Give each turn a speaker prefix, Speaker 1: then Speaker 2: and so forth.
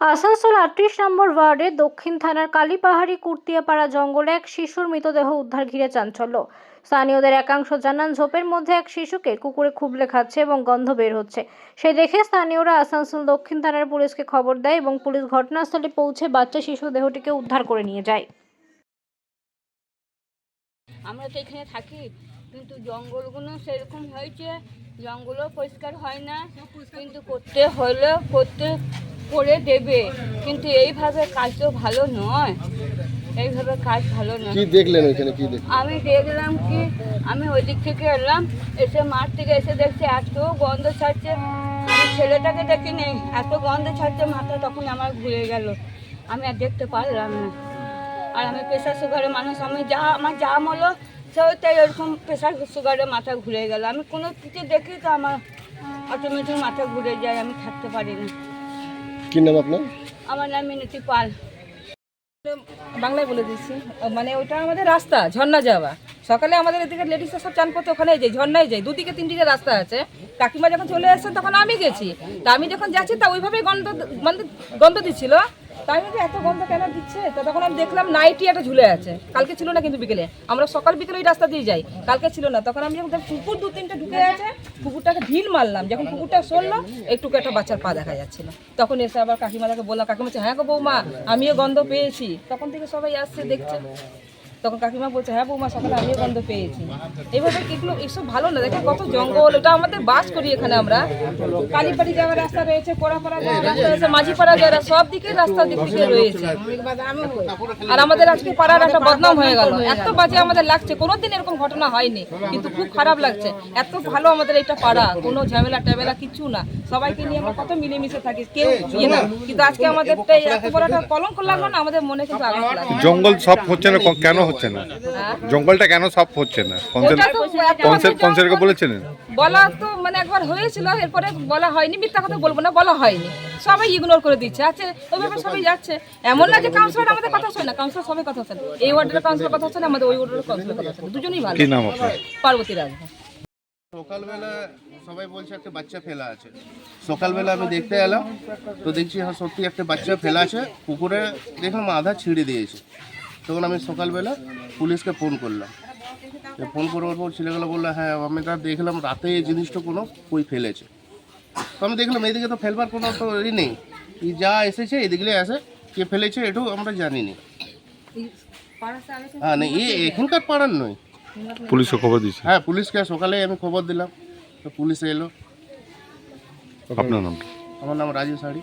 Speaker 1: আসানসোল আটত্রিশ নম্বর ওয়ার্ডে দক্ষিণ থানার কালীপাহাড়ি কুর্তিয়াপাড়া জঙ্গলে এক শিশুর মৃতদেহ উদ্ধার ঘিরে চাঞ্চল্য। স্থানীয়দের একাংশ জানান ঝোপের মধ্যে এক শিশুকে কুকুরে খুবলে খাচ্ছে এবং গন্ধ বের হচ্ছে। সেই দেখে স্থানীয়রা আসানসোল দক্ষিণ থানার পুলিশকে খবর দেয় এবং পুলিশ ঘটনাস্থলে পৌঁছে বাচ্চা শিশু দেহটিকে উদ্ধার করে নিয়ে যায়।
Speaker 2: আমরা তো এখানে থাকি কিন্তু জঙ্গলগুলো সেরকম হয়েছে জঙ্গলও পরিষ্কার হয় না। কিন্তু করতে হলে করতে করে দেবে। কিন্তু এইভাবে কাজ তো ভালো নয়। এইভাবে কাজ ভালো নয়।
Speaker 3: কি দেখলেন ওইখানে? কি দেখলেন?
Speaker 2: আমি দেখলাম কি আমি ওই দিক থেকে এলাম এসে মাঠ থেকে এসে দেখছি এত গন্ধ ছাড়ছে। আমি ছেলেটাকে দেখিনি এত গন্ধ ছাড়ছে মাথা তখন আমার ঘুরে গেল। আমি আর দেখতে পারলাম না। আর আমি প্রেশার সুগারের মানুষ আমি যা আমার যা হলো সেও তাই এরকম প্রেশার সুগারের মাথা ঘুরে গেল। আমি কোনো কিছু দেখি তো আমার অটোমেটিক মাথা ঘুরে যায় আমি থাকতে পারি না।
Speaker 3: কি নাম আপনার?
Speaker 2: আমার নাম মিনতি পাল।
Speaker 4: বাংলায় বলে দিচ্ছি মানে ওটা আমাদের রাস্তা, ঝর্ণা যাওয়া। সকালে আমাদের এদিকে লেডিসরা সব চান করতে ওখানে যাই ঝর্ণায় যাই দুদিকে, তিনদিকে রাস্তা আছে। কাকিমা যখন চলে আসছেন তখন আমি গেছি। তা আমি যখন যাচ্ছি, তা ওইভাবেই গন্ধ মানে গন্ধ দিচ্ছিল। তা আমি এত গন্ধ কেন দিচ্ছে? তো তখন আমি দেখলাম নাইটি একটা ঝুলে আছে। কালকে ছিল না কিন্তু বিকেলে। আমরা সকাল বিকেলে ওই রাস্তা দিয়ে যাই, কালকে ছিল না। তখন আমি যখন কুকুর দু তিনটে ঢুকে আছে কুকুরটাকে ঢিল মারলাম। যখন কুকুরটা সরলো একটু একটা বাচ্চার পা দেখা যাচ্ছিল। তখন এসে আবার কাকিমালাকে বললাম, কাকিমা হ্যাঁ গো বৌমা, আমিও গন্ধ পেয়েছি। তখন থেকে সবাই আসছে, দেখছে। তখন কাকিমা বলছে হ্যাঁ বৌমা, সকালে আমিও গন্ধ পেয়েছি। এইভাবে এগুলো, এসব ভালো না, দেখে কত জঙ্গল এটা আমাদের বাস করি এখানে আমরা। কালীবাড়ি যাওয়ার রাস্তা রয়েছে কোড়াপাড়া যাওয়ার রাস্তা রয়েছে, মাঝিপাড়া যাওয়ার সব দিকে রাস্তা দিক থেকে রয়েছে। আর আমাদের আজকে পাড়ার একটা বদনাম হয়ে গেল। এত বাজে আমাদের লাগছে, কোনোদিন এরকম ঘটনা হয়নি, কিন্তু খুব খারাপ লাগছে। এত ভালো আমাদের এটা পাড়া, কোনো ঝামেলা টামেলা কিছু না। সবাইকে নিয়ে আমরা কত মিলেমিশে থাকি, কেউ ইয়ে না। কিন্তু আজকে আমাদের এত বড় একটা কলঙ্ক লাগল না, আমাদের মনে কিন্তু
Speaker 5: জঙ্গল সব হচ্ছে না, কেন হচ্ছে না। জঙ্গলটা কেন সব হচ্ছে না? পঞ্চায়েতকে বলেছিলেন?
Speaker 4: বলা তো মানে একবার হয়েছিল এরপরে বলা হয়নি মিথ্যা কথা বলব না বলা হয়নি। সবাই ইগনোর করে দিচ্ছে আছে ওইভাবে সবাই যাচ্ছে। এমন না যে কাউন্সিলর আমাদের কথা শোনে না কাউন্সিলর সবাই কথা শোনে। এই ওয়ার্ডের কাউন্সিলর কথা শোনে আমাদের ওই ওয়ার্ডের কাউন্সিলর কথা শোনে। দুজনেই ভালো।
Speaker 5: কি নাম আপনার?
Speaker 4: পার্বতী রাজ
Speaker 3: সকালবেলা সবাই বলছে একটা বাচ্চা ফেলা আছে। সকালবেলা আমি দেখতে এলাম তো দেখছি হ্যাঁ সত্যি একটা বাচ্চা ফেলা আছে পুকুরে দেখলাম আধা ছিঁড়ে দিয়েছে। তখন আমি সকালবেলা পুলিশকে ফোন করলাম। ফোন করার পর ছেলেগুলো বলল হ্যাঁ আমি তা দেখলাম রাতে এই জিনিসটা কোনো কই ফেলেছে। তো আমি দেখলাম এইদিকে তো ফেলবার কোনো তো ই নেই। এই যা এসেছে এদিকে আসে কে ফেলেছে এটাও আমরা জানি না হ্যাঁ না এ এখানকার পাড়ার নয়।
Speaker 5: পুলিশকে খবর দিয়েছে?
Speaker 3: হ্যাঁ পুলিশকে সকালে আমি খবর দিলাম। তো পুলিশ এলো।
Speaker 5: আপনার নামটা?
Speaker 3: আমার নাম রাজু শাড়ি